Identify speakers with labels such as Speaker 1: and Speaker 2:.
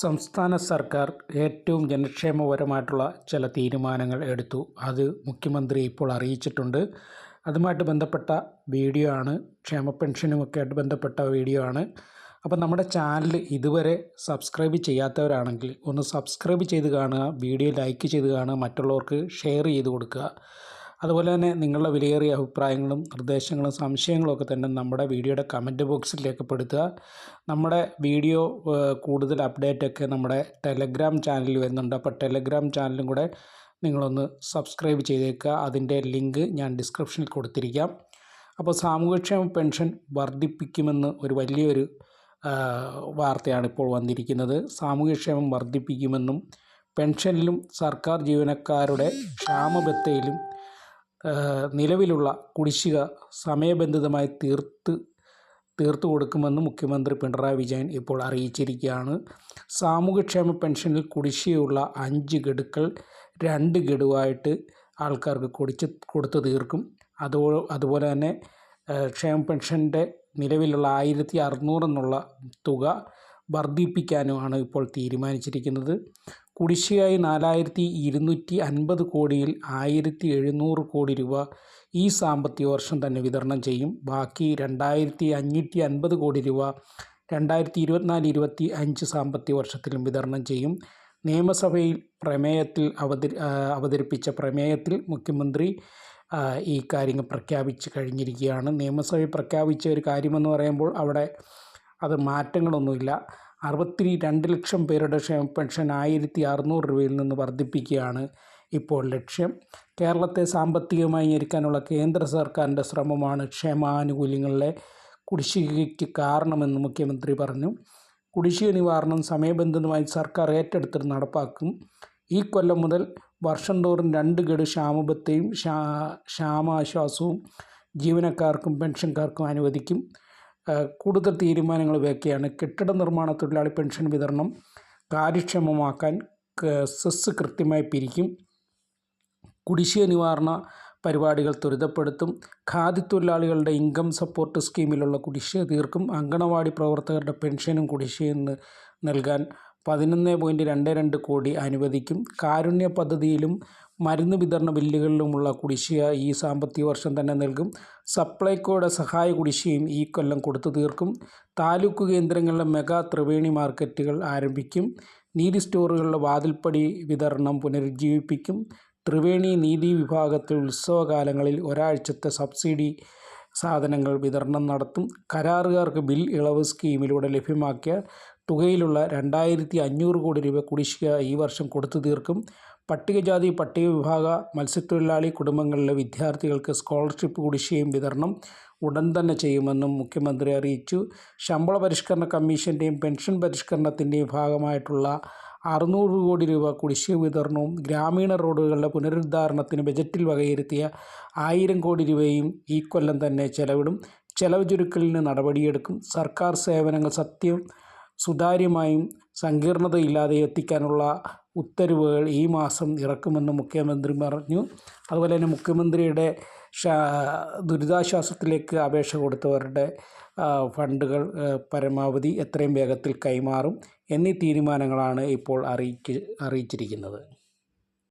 Speaker 1: സംസ്ഥാന സർക്കാർ ഏറ്റവും ജനക്ഷേമപരമായിട്ടുള്ള ചില തീരുമാനങ്ങൾ എടുത്തു. അത് മുഖ്യമന്ത്രി ഇപ്പോൾ അറിയിച്ചിട്ടുണ്ട്. അതുമായിട്ട് ബന്ധപ്പെട്ട വീഡിയോ ആണ്. ക്ഷേമ പെൻഷനുമൊക്കെ ആയിട്ട് ബന്ധപ്പെട്ട വീഡിയോ ആണ്. അപ്പം നമ്മുടെ ചാനൽ ഇതുവരെ സബ്സ്ക്രൈബ് ചെയ്യാത്തവരാണെങ്കിൽ ഒന്ന് സബ്സ്ക്രൈബ് ചെയ്ത് കാണുക വീഡിയോ ലൈക്ക് ചെയ്ത് കാണുക മറ്റുള്ളവർക്ക് ഷെയർ ചെയ്ത് കൊടുക്കുക. അതുപോലെ തന്നെ നിങ്ങളുടെ വിലയേറിയ അഭിപ്രായങ്ങളും നിർദ്ദേശങ്ങളും സംശയങ്ങളും ഒക്കെ തന്നെ നമ്മുടെ വീഡിയോയുടെ കമന്റ് ബോക്സിൽ രേഖപ്പെടുത്തുക നമ്മുടെ വീഡിയോ കൂടുതൽ അപ്ഡേറ്റ് ഒക്കെ നമ്മുടെ ടെലഗ്രാം ചാനലിൽ വരുന്നുണ്ട്. അപ്പോൾ ടെലഗ്രാം ചാനലും കൂടെ നിങ്ങളൊന്ന് സബ്സ്ക്രൈബ് ചെയ്തേക്കുക. അതിന്റെ ലിങ്ക് ഞാൻ ഡിസ്ക്രിപ്ഷനിൽ കൊടുത്തിരിക്കാം. അപ്പോൾ സാമൂഹ്യക്ഷേമ പെൻഷൻ വർദ്ധിപ്പിക്കുമെന്ന് ഒരു വലിയൊരു വാർത്തയാണ് ഇപ്പോൾ വന്നിരിക്കുന്നത്. സാമൂഹ്യക്ഷേമം വർദ്ധിപ്പിക്കുമെന്നും പെൻഷനിലും സർക്കാർ ജീവനക്കാരുടെ ക്ഷാമബത്തയിലും നിലവിലുള്ള കുടിശ്ശിക സമയബന്ധിതമായി തീർത്ത് തീർത്തു കൊടുക്കുമെന്ന് മുഖ്യമന്ത്രി പിണറായി വിജയൻ ഇപ്പോൾ അറിയിച്ചിരിക്കുകയാണ്. സാമൂഹ്യക്ഷേമ പെൻഷനിൽ കുടിശ്ശികയുള്ള അഞ്ച് ഗഡുക്കൾ രണ്ട് ഗഡുവായിട്ട് ആൾക്കാർക്ക് കുടിച്ച് കൊടുത്തു തീർക്കും. അതോ അതുപോലെ തന്നെ ക്ഷേമ പെൻഷന്റെ നിലവിലുള്ള ആയിരത്തി അറുന്നൂറെന്നുള്ള തുക വർദ്ധിപ്പിക്കാനുമാണ് ഇപ്പോൾ തീരുമാനിച്ചിരിക്കുന്നത്. കുടിശ്ശികയായി നാലായിരത്തി ഇരുന്നൂറ്റി അൻപത് കോടിയിൽ ആയിരത്തി എഴുന്നൂറ് കോടി രൂപ ഈ സാമ്പത്തിക വർഷം തന്നെ വിതരണം ചെയ്യും. ബാക്കി രണ്ടായിരത്തി അഞ്ഞൂറ്റി അൻപത് കോടി രൂപ രണ്ടായിരത്തി ഇരുപത്തിനാല് ഇരുപത്തി അഞ്ച് സാമ്പത്തിക വർഷത്തിലും വിതരണം ചെയ്യും. നിയമസഭയിൽ പ്രമേയത്തിൽ അവതരി അവതരിപ്പിച്ച പ്രമേയത്തിൽ മുഖ്യമന്ത്രി ഈ കാര്യങ്ങൾ പ്രഖ്യാപിച്ച് കഴിഞ്ഞിരിക്കുകയാണ്. നിയമസഭയിൽ പ്രഖ്യാപിച്ച ഒരു കാര്യമെന്ന് പറയുമ്പോൾ അവിടെ അത് മാറ്റങ്ങളൊന്നുമില്ല. അറുപത്തി രണ്ട് ലക്ഷം പേരുടെ ക്ഷേമ പെൻഷൻ ആയിരത്തി അറുന്നൂറ് രൂപയിൽ നിന്ന് വർദ്ധിപ്പിക്കുകയാണ് ഇപ്പോൾ ലക്ഷ്യം. കേരളത്തെ സാമ്പത്തികമായി ഞെരുക്കാനുള്ള കേന്ദ്ര സർക്കാരിന്റെ ശ്രമമാണ് ക്ഷേമാനുകൂല്യങ്ങളിലെ കുടിശ്ശികയ്ക്ക് കാരണമെന്ന് മുഖ്യമന്ത്രി പറഞ്ഞു. കുടിശ്ശിക നിവാരണം സമയബന്ധിതമായി സർക്കാർ ഏറ്റെടുത്ത് നടപ്പാക്കും. ഈ കൊല്ലം മുതൽ വർഷം തോറും രണ്ട് ഗഡു ക്ഷാമബത്തെയും ക്ഷാ ക്ഷാമാശ്വാസവും ജീവനക്കാർക്കും പെൻഷൻകാർക്കും അനുവദിക്കും. കൂടുതൽ തീരുമാനങ്ങൾ ഇവയൊക്കെയാണ് കെട്ടിട നിർമ്മാണ തൊഴിലാളി പെൻഷൻ വിതരണം കാര്യക്ഷമമാക്കാൻ സെസ് കൃത്യമായി പിരിക്കും. കുടിശ്ശിക നിവാരണ പരിപാടികൾ ത്വരിതപ്പെടുത്തും. ഖാദി തൊഴിലാളികളുടെ ഇൻകം സപ്പോർട്ട് സ്കീമിലുള്ള കുടിശ്ശിക തീർക്കും. അങ്കണവാടി പ്രവർത്തകരുടെ പെൻഷനും കുടിശ്ശിക നൽകാൻ പതിനൊന്ന് പോയിന്റ് രണ്ട് രണ്ട് കോടി അനുവദിക്കും. കാരുണ്യ പദ്ധതിയിലും മരുന്ന് വിതരണ ബില്ലുകളിലുമുള്ള കുടിശ്ശിക ഈ സാമ്പത്തിക വർഷം തന്നെ നൽകും. സപ്ലൈകോയുടെ സഹായ കുടിശ്ശികയും ഈ കൊല്ലം കൊടുത്തു തീർക്കും. താലൂക്ക് കേന്ദ്രങ്ങളിലെ മെഗാ ത്രിവേണി മാർക്കറ്റുകൾ ആരംഭിക്കും. നീതി സ്റ്റോറുകളിലെ വാതിൽപ്പടി വിതരണം പുനരുജ്ജീവിപ്പിക്കും. ത്രിവേണി നീതി വിഭാഗത്തിൽ ഉത്സവകാലങ്ങളിൽ ഒരാഴ്ചത്തെ സബ്സിഡി സാധനങ്ങൾ വിതരണം നടത്തും. കരാറുകാർക്ക് ബിൽ ഇളവ് സ്കീമിലൂടെ ലഭ്യമാക്കിയ തുകയിലുള്ള രണ്ടായിരത്തി അഞ്ഞൂറ് കോടി രൂപ കുടിശ്ശിക ഈ വർഷം കൊടുത്തു തീർക്കും. പട്ടികജാതി പട്ടിക വിഭാഗ മത്സ്യത്തൊഴിലാളി കുടുംബങ്ങളിലെ വിദ്യാർത്ഥികൾക്ക് സ്കോളർഷിപ്പ് കുടിശ്ശികയും വിതരണം ഉടൻ തന്നെ ചെയ്യുമെന്നും മുഖ്യമന്ത്രി അറിയിച്ചു. ശമ്പള പരിഷ്കരണ കമ്മീഷന്റെയും പെൻഷൻ പരിഷ്കരണത്തിന്റെയും ഭാഗമായിട്ടുള്ള അറുന്നൂറ് കോടി രൂപ കുടിശ്ശിക വിതരണവും ഗ്രാമീണ റോഡുകളുടെ പുനരുദ്ധാരണത്തിന് ബജറ്റിൽ വകയിരുത്തിയ ആയിരം കോടി രൂപയും ഈ കൊല്ലം തന്നെ ചെലവിടും. ചെലവ് ചുരുക്കലിന് നടപടിയെടുക്കും. സർക്കാർ സേവനങ്ങൾ സത്യം സുതാര്യമായും സങ്കീർണതയില്ലാതെ എത്തിക്കാനുള്ള ഉത്തരവുകൾ ഈ മാസം ഇറക്കുമെന്ന് മുഖ്യമന്ത്രി പറഞ്ഞു. അതുപോലെ തന്നെ മുഖ്യമന്ത്രിയുടെ ദുരിതാശ്വാസത്തിലേക്ക് അപേക്ഷ കൊടുത്തവരുടെ ഫണ്ടുകൾ പരമാവധി എത്രയും വേഗത്തിൽ കൈമാറും എന്നീ തീരുമാനങ്ങളാണ് ഇപ്പോൾ അറിയിക്ക് അറിയിച്ചിരിക്കുന്നത്.